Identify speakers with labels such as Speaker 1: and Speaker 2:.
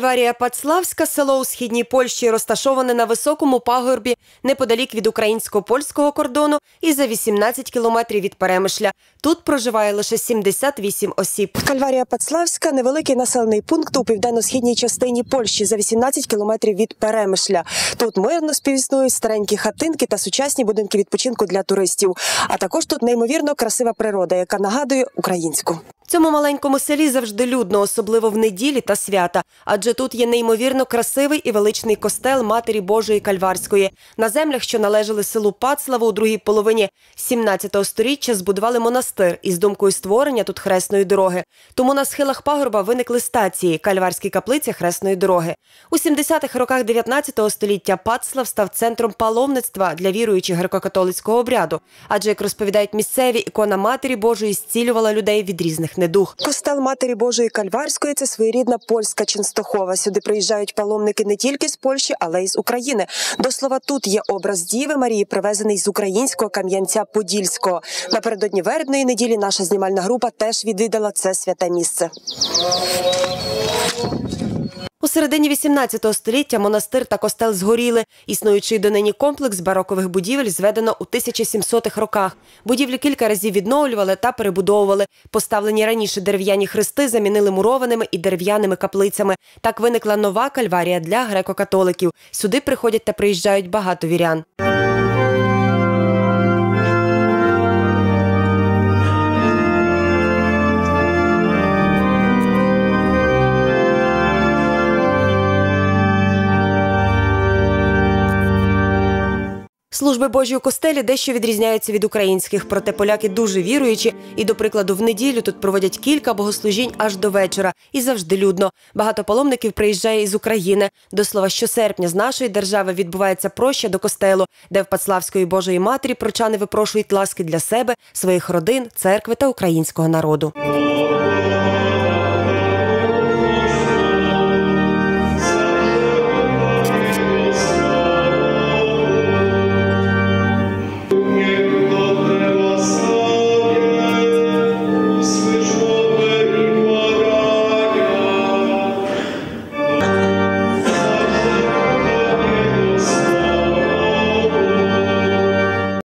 Speaker 1: Кальварія Пацлавська, село у східній Польщі, розташоване на високому пагорбі неподалік від українсько-польського кордону і за 18 кілометрів від Перемишля. Тут проживає лише 78 осіб.
Speaker 2: Кальварія Пацлавська невеликий населений пункт у південно-східній частині Польщі за 18 кілометрів від Перемишля. Тут мирно співіснують старенькі хатинки та сучасні будинки відпочинку для туристів. А також тут неймовірно красива природа, яка нагадує українську.
Speaker 1: Цьому маленькому селі завжди людно, особливо в неділі та свята, адже тут є неймовірно красивий і величний костел Матері Божої Кальварської. На землях, що належали селу Пацлаву у другій половині 17 століття, збудували монастир із думкою створення тут хресної дороги. Тому на схилах пагорба виникли стації Кальварські каплиці хресної дороги. У 70-х роках 19 століття Пацлав став центром паломництва для віруючих греко-католицького обряду, адже як розповідають місцеві, ікона Матері Божої зцілювала людей від різних недуг.
Speaker 2: Костел Матері Божої Кальварської це своєрідна польська Ченстохова. Сюди приїжджають паломники не тільки з Польщі, але й з України. До слова, тут є образ Діви Марії, привезений з українського кам'янця Подільського. Напередодні вербної неділі наша знімальна група теж відвідала це святе місце.
Speaker 1: Середині 18 століття монастир та костел згоріли. Існуючий донині комплекс барокових будівель зведено у 1700-х роках. Будівлі кілька разів відновлювали та перебудовували. Поставлені раніше дерев'яні хрести замінили мурованими і дерев'яними каплицями. Так виникла нова кальварія для греко-католиків. Сюди приходять та приїжджають багато вірян. Служби Божі у костелі дещо відрізняються від українських, проте поляки дуже віруючі. І, до прикладу, в неділю тут проводять кілька богослужінь аж до вечора. І завжди людно. Багато паломників приїжджає із України. До слова, щосерпня з нашої держави відбувається проща до костелу, де в Пацлавської Божої Матері прочани випрошують ласки для себе, своїх родин, церкви та українського народу.